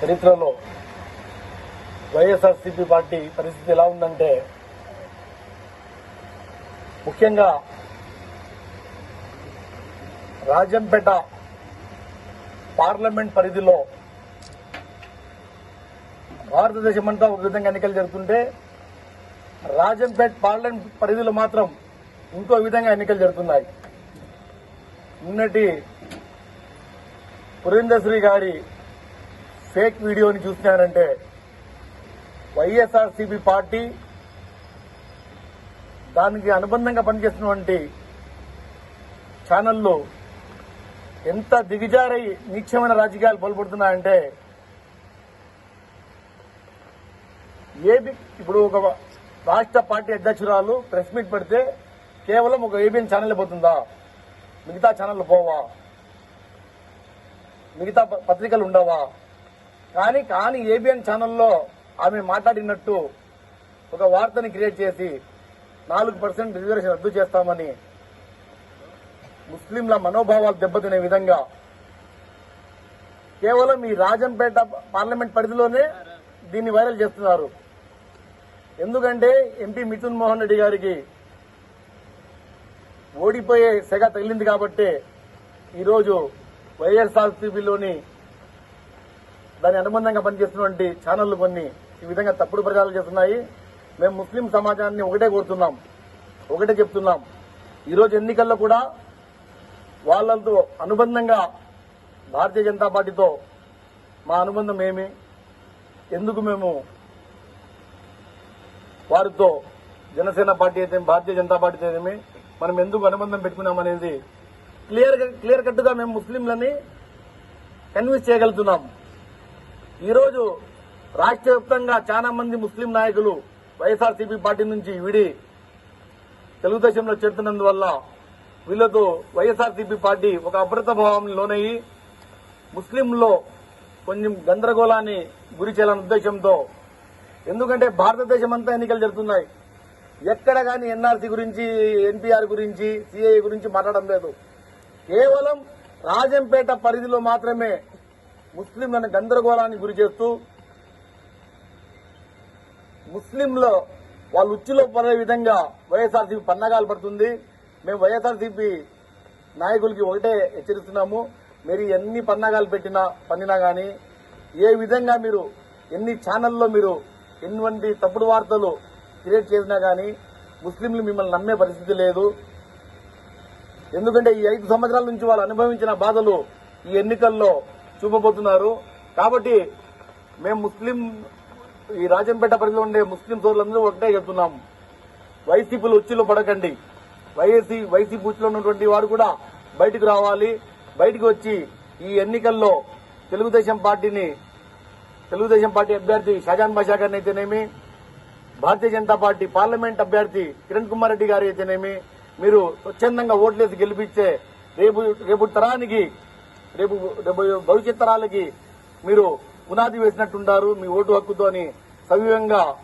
చరిత్రలో వైఎస్ఆర్సీపీ పార్టీ పరిస్థితి ఎలా ఉందంటే ముఖ్యంగా రాజంపేట పార్లమెంట్ పరిధిలో భారతదేశమంతా ఒక విధంగా ఎన్నికలు జరుగుతుంటే రాజంపేట పార్లమెంట్ పరిధిలో మాత్రం ఇంకో విధంగా ఎన్నికలు జరుగుతున్నాయి నిన్నటి పురేందశ్రీ గారి ఫేక్ వీడియోని చూసినారంటే వైఎస్ఆర్సీపీ పార్టీ దానికి అనుబంధంగా పనిచేస్తున్నటువంటి ఛానళ్ళు ఎంత దిగజారై నీచమైన రాజకీయాలు పాల్పడుతున్నాయంటే ఏబి ఇప్పుడు ఒక రాష్ట్ర పార్టీ అధ్యక్షురాలు ప్రెస్ మీట్ పెడితే కేవలం ఒక ఏబిఎన్ ఛానల్ పోతుందా? మిగతా ఛానల్ పోవా? మిగతా ప- పత్రికలు ఉండవా? కానీ కానీ ఏబిఎన్ ఛానల్లో ఆమె మాట్లాడినట్టు ఒక వార్తని క్రియేట్ చేసి నాలుగు పర్సెంట్ రిజర్వేషన్ రద్దు చేస్తామని ముస్లింల మనోభావాలు దెబ్బతినే విధంగా కేవలం ఈ రాజంపేట పార్లమెంట్ పరిధిలోనే దీన్ని వైరల్ చేస్తున్నారు. ఎందుకంటే ఎంపీ మిథున్ మోహన్ రెడ్డి గారికి ఓడిపోయే సెగ తగిలింది కాబట్టి ఈరోజు వైఎస్ఆర్సీపీలోని దాని అనుబంధంగా పనిచేస్తున్నటువంటి ఛానళ్ళు కొన్ని ఈ విధంగా తప్పుడు ప్రచారాలు చేస్తున్నాయి. మేము ముస్లిం సమాజాన్ని ఒకటే కోరుతున్నాం. ఒకటే చెప్తున్నాం. ఈరోజు ఎన్నికల్లో కూడా వాళ్ళతో అనుబంధంగా భారతీయ జనతా పార్టీతో మా అనుబంధం ఏమి? ఎందుకు మేము వారితో జనసేన పార్టీ అయితే భారతీయ జనతా పార్టీ అయితే మనం ఎందుకు అనుబంధం పెట్టుకున్నాం అనేది క్లియర్ క్లియర్ కట్గా మేము ముస్లింలని కన్విన్స్ చేయగలుగుతున్నాం. ఈరోజు రాష్ట్ర వ్యాప్తంగా చాలా మంది ముస్లిం నాయకులు వైఎస్ఆర్సీపీ పార్టీ నుంచి విడి తెలుగుదేశంలో చేరుతున్నందువల్ల వీళ్ళతో వైఎస్ఆర్సీపీ పార్టీ ఒక అభద్రత భావం లోనయ్యి ముస్లింలో కొంచెం గందరగోళాన్ని గురి చేయాలనే ఉద్దేశంతో ఎందుకంటే భారతదేశం అంతా ఎన్నికలు జరుగుతున్నాయి. ఎక్కడ కానీ ఎన్ఆర్సీ గురించి ఎన్టీఆర్ గురించి సిఐ గురించి మాట్లాడడం లేదు. కేవలం రాజంపేట పరిధిలో మాత్రమే ముస్లింలను గందరగోళానికి గురి చేస్తూ ముస్లింలో వాళ్ళు ఉచ్చులో పడే విధంగా వైఎస్ఆర్సీపీ పన్నగాలు పడుతుంది. మేము వైఎస్ఆర్సీపీ నాయకులకి ఒకటే హెచ్చరిస్తున్నాము. మీరు ఎన్ని పన్నగాలు పెట్టినా పన్నినా కానీ ఏ విధంగా మీరు ఎన్ని ఛానల్లో మీరు ఎటువంటి తప్పుడు వార్తలు క్రియేట్ చేసినా కానీ ముస్లింలు మిమ్మల్ని నమ్మే పరిస్థితి లేదు. ఎందుకంటే ఈ ఐదు సంవత్సరాల నుంచి వాళ్ళు అనుభవించిన బాధలు ఈ ఎన్నికల్లో చూపబోతున్నారు. కాబట్టి మేము ముస్లిం ఈ రాజంపేట పరిధిలో ఉండే ముస్లిం సోదరులందరూ ఒకటే చెప్తున్నాం. వైసీపీలు ఉచ్చులో పడకండి. వైఎస్సీ వైసీపీ ఉచ్చులో ఉన్నటువంటి వారు కూడా బయటకు రావాలి. బయటకు వచ్చి ఈ ఎన్నికల్లో తెలుగుదేశం పార్టీని తెలుగుదేశం పార్టీ అభ్యర్థి షాజాన్ బాషా గారిని అయితేనేమి భారతీయ జనతా పార్టీ పార్లమెంట్ అభ్యర్థి కిరణ్ కుమార్ రెడ్డి గారు అయితేనేమి మీరు స్వచ్ఛందంగా ఓట్లేసి గెలిపించే రేపు రేపు తరానికి రేపు డెబ్బై భవిష్యత్ తరాలకి మీరు పునాది వేసినట్టుంటారు మీ ఓటు హక్కుతో అని సవ్యంగా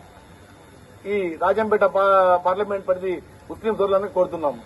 ఈ రాజంపేట పా- పార్లమెంట్ పరిధి ముస్లిం సోదరులను కోరుతున్నాం.